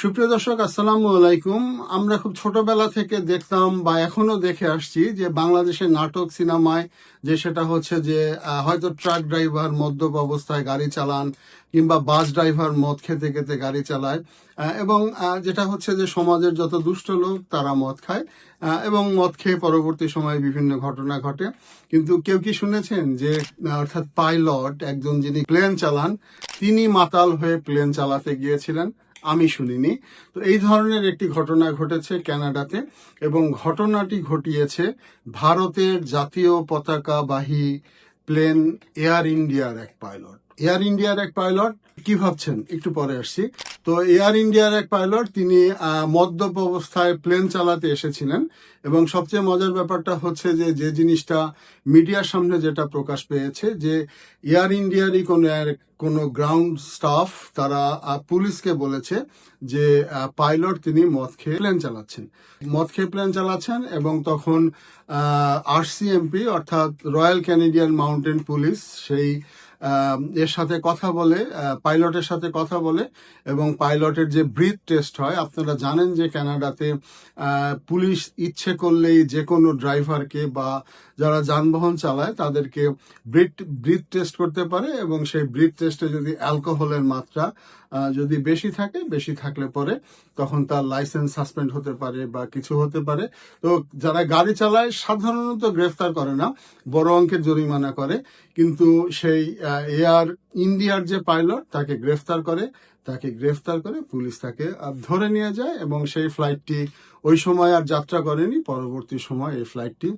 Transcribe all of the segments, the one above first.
সুপ্রিয় দর্শক, আসসালামু আলাইকুম। আমরা খুব ছোটবেলা থেকে দেখতাম বা এখনও দেখে আসছি যে বাংলাদেশের নাটক সিনেমায় যে সেটা হচ্ছে যে হয়তো ট্রাক ড্রাইভার মদ্যপ অবস্থায় গাড়ি চালান কিংবা বাস ড্রাইভার মদ খেতে খেতে গাড়ি চালায় এবং যেটা হচ্ছে যে সমাজের যত দুষ্ট লোক, তারা মদ খায় এবং মদ খেয়ে পরবর্তী সময়ে বিভিন্ন ঘটনা ঘটে। কিন্তু কেউ কি শুনেছেন যে অর্থাৎ পাইলট, একজন যিনি প্লেন চালান, তিনি মাতাল হয়ে প্লেন চালাতে গিয়েছিলেন? আমি শুনিনি। তো এই ধরনের একটি ঘটনা ঘটেছে ক্যানাডাতে এবং ঘটনাটি ঘটিয়েছে ভারতের জাতীয় পতাকাবাহী প্লেন এয়ার ইন্ডিয়ার এক পাইলট। এয়ার ইন্ডিয়ার এক পাইলট, কি ভাবছেন? একটু পরে আসছি। তো এয়ার ইন্ডিয়ার এক পাইলট তিনি মদ্যপ অবস্থায় প্লেন চালাতে এসেছিলেন এবং সবচেয়ে মজার ব্যাপারটা হচ্ছে যে যে জিনিসটা মিডিয়ার সামনে যেটা প্রকাশ পেয়েছে যে এয়ার ইন্ডিয়ারই কোনো কোনো গ্রাউন্ড স্টাফ তারা পুলিশকে বলেছে যে পাইলট তিনি মদ খেয়ে প্লেন চালাচ্ছেন। মদ খেয়ে প্লেন চালাচ্ছেন এবং তখন আরসিএমপি অর্থাৎ রয়্যাল ক্যানেডিয়ান মাউন্টেন পুলিশ সেই এর সাথে কথা বলে পাইলটের সাথে কথা বলে এবং পাইলটের যে ব্রিথ টেস্ট হয়, আপনারা জানেন যে ক্যানাডাতে পুলিশ ইচ্ছে করলেই যে কোনো ড্রাইভারকে বা যারা যানবাহন চালায়, তাদেরকে ব্রিথ ব্রিথ টেস্ট করতে পারে এবং সেই ব্রিথ টেস্টে যদি অ্যালকোহলের মাত্রা যদি বেশি থাকে, বেশি থাকলে পরে তখন তার লাইসেন্স সাসপেন্ড হতে পারে বা কিছু হতে পারে। তো যারা গাড়ি চালায়, সাধারণত গ্রেফতার করে না, বড় অঙ্কের জরিমানা করে। কিন্তু সেই এয়ার ইন্ডিয়ার যে পাইলট, তাকে গ্রেফতার করে, তাকে গ্রেফতার করে পুলিশ তাকে ধরে নিয়ে যায় এবং সেই ফ্লাইটটি ওই সময় আর যাত্রা করেনি, পরবর্তী সময় এই ফ্লাইটটি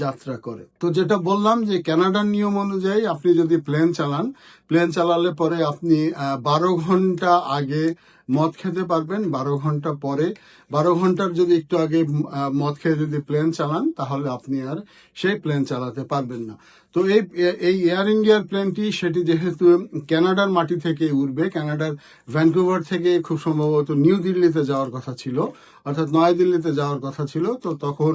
যাত্রা করে। তো যেটা বললাম যে কানাডার নিয়ম অনুযায়ী আপনি যদি প্লেন চালান, প্লেন চালালে পরে আপনি বারো ঘণ্টা আগে মদ খেতে পারবেন বারো ঘণ্টা পরে। বারো ঘণ্টার যদি একটু আগে মদ খেয়ে যদি প্লেন চালান, তাহলে আপনি আর সেই প্লেন চালাতে পারবেন না। তো এই এই এয়ার ইন্ডিয়ার প্লেনটি, সেটি যেহেতু কানাডার মাটি থেকে উঠবে কানাডার ভ্যানকুভার থেকে খুব সম্ভবত নিউ দিল্লিতে যাওয়ার কথা ছিল, অর্থাৎ নয়াদিল্লিতে যাওয়ার কথা ছিল, তো তখন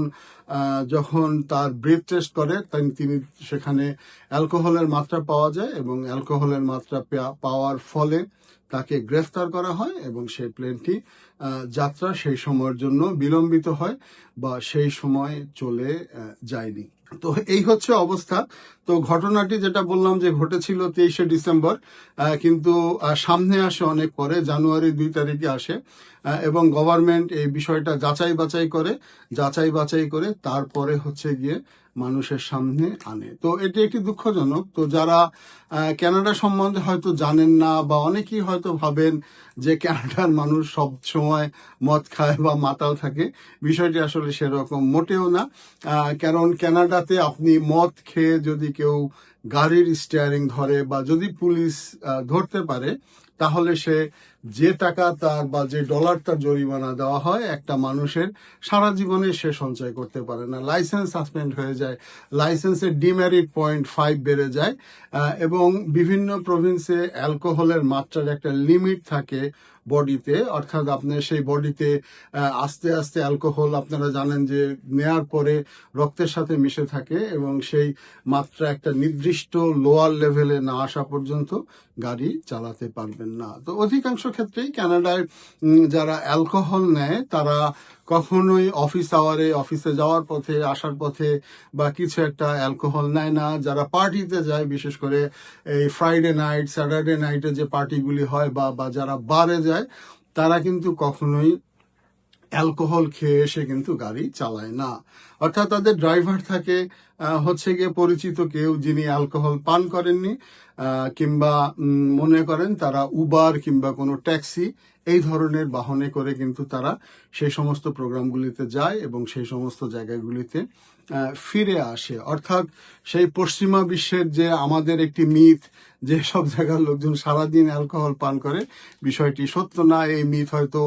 যখন তার ব্রেথ টেস্ট করে তিনি সেখানে অ্যালকোহলের মাত্রা পাওয়া যায় এবং অ্যালকোহলের মাত্রা পাওয়ার ফলে তাকে গ্রেফতার করা হয় এবং সেই প্লেনটি যাত্রা সেই সময়ের জন্য বিলম্বিত হয় বা সেই সময় চলে যায়নি। তো এই হচ্ছে অবস্থা। তো ঘটনাটি যেটা বললাম যে ঘটেছিল তেইশে ডিসেম্বর কিন্তু সামনে আসে অনেক পরে, জানুয়ারি দুই তারিখে আসে এবং গভর্নমেন্ট এই বিষয়টা যাচাই বাছাই করে, যাচাই বাছাই করে তারপরে হচ্ছে গিয়ে মানুষের সামনে আনে। তো এটি একটি দুঃখজনক। তো যারা কানাডা সম্বন্ধে হয়তো জানেন না বা অনেকেই হয়তো ভাবেন যে কানাডার মানুষ সব সময় মদ খায় বা মাতাল থাকে, বিষয়টি আসলে সেরকম মোটেও না। কারণ কারণ কানাডাতে আপনি মদ খেয়ে যদি কেউ গাড়ির স্টিয়ারিং ধরে বা যদি পুলিশ ধরতে পারে, তাহলে সে যে টাকা তার বা যে ডলার তার জরিমানা দেওয়া হয়, একটা মানুষের সারা জীবনে সে সঞ্চয় করতে পারে না। লাইসেন্স সাসপেন্ড হয়ে যায় লাইসেন্সের ডিমেরিট পয়েন্ট ফাইভ বেড়ে যায় এবং বিভিন্ন প্রভিন্সে অ্যালকোহলের মাত্রার একটা লিমিট থাকে বডিতে অর্থাৎ আপনার সেই বডিতে আস্তে আস্তে অ্যালকোহল আপনারা জানেন যে নেয়ার পরে রক্তের সাথে মিশে থাকে এবং সেই মাত্রা একটা নির্দিষ্ট লোয়ার লেভেলে না আসা পর্যন্ত গাড়ি চালাতে পারবেন না। তো অধিকাংশ ক্ষেত্রেই কানাডায় যারা অ্যালকোহল নেয়, তারা কখনোই অফিস আওয়ারে, অফিসে যাওয়ার পথে, আসার পথে বা কিছু একটা অ্যালকোহল নেয় না। যারা পার্টিতে যায়, বিশেষ করে এই ফ্রাইডে নাইট স্যাটারডে নাইটে যে পার্টিগুলি হয় বা বা যারা বারে যায়, তারা কিন্তু কখনোই অ্যালকোহল খেয়ে এসে কিন্তু গাড়ি চালায় না। অর্থাৎ তাদের ড্রাইভার থাকে হচ্ছে গিয়ে পরিচিত কেউ যিনি অ্যালকোহল পান করেননি কিংবা মনে করেন তারা উবার কিংবা কোনো ট্যাক্সি এই ধরনের বাহনে করে কিন্তু তারা সেই সমস্ত প্রোগ্রামগুলিতে যায় এবং সেই সমস্ত জায়গাগুলিতে ফিরে আসে। অর্থাৎ সেই পশ্চিমা বিশ্বের যে আমাদের একটি মিথ, যে সব জায়গার লোকজন সারাদিন অ্যালকোহল পান করে, বিষয়টি সত্য না। এই মিথ হয়তো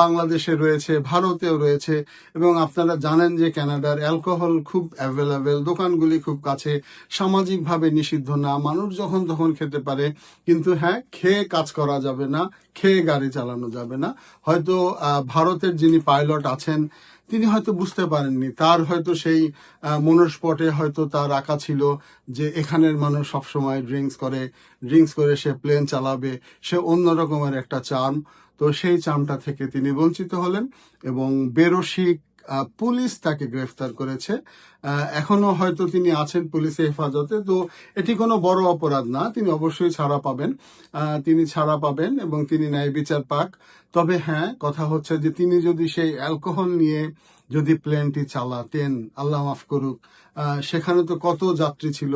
বাংলাদেশে রয়েছে, ভারতেও রয়েছে এবং আপনারা জানেন যে ক্যানাডার অ্যালকোহল খুব অ্যাভেলেবেল, দোকানগুলি খুব কাছে, সামাজিকভাবে নিষিদ্ধ না। মানুষ যখন তখন খেতে পারে, কিন্তু হ্যাঁ খেয়ে কাজ করা যাবে না, খেয়ে গাড়ি চালানো যাবে না। হয়তো ভারতের যিনি পাইলট আছেন, তিনি হয়তো বুঝতে পারেননি। তার হয়তো সেই মনস্পটে হয়তো তার আঁকা ছিল যে এখানের মানুষ সবসময় ড্রিঙ্কস করে ড্রিঙ্কস করে সে প্লেন চালাবে, সে অন্য রকমের একটা চার্ম। তো সেই চামটা থেকে তিনি বঞ্চিত হলেন এবং বেরসিক পুলিশ তাকে গ্রেফতার করেছে। এখনও হয়তো তিনি আছেন পুলিশের হেফাজতে, তো এটি কোনো বড় অপরাধ না। তিনি অবশ্যই ছাড়া পাবেন। তিনি ছাড়া পাবেন এবং তিনি ন্যায় বিচার পাক। তবে হ্যাঁ কথা হচ্ছে যে তিনি যদি সেই অ্যালকোহল নিয়ে যদি প্লেনটি চালাতেন, আল্লাহ মাফ করুক সেখানে তো কত যাত্রী ছিল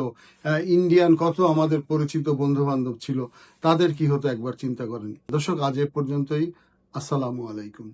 ইন্ডিয়ান কত আমাদের পরিচিত বন্ধু বান্ধব ছিল, তাদের কি হতো একবার চিন্তা করেন। দর্শক, আজ এ পর্যন্তই। আসসালামু আলাইকুম।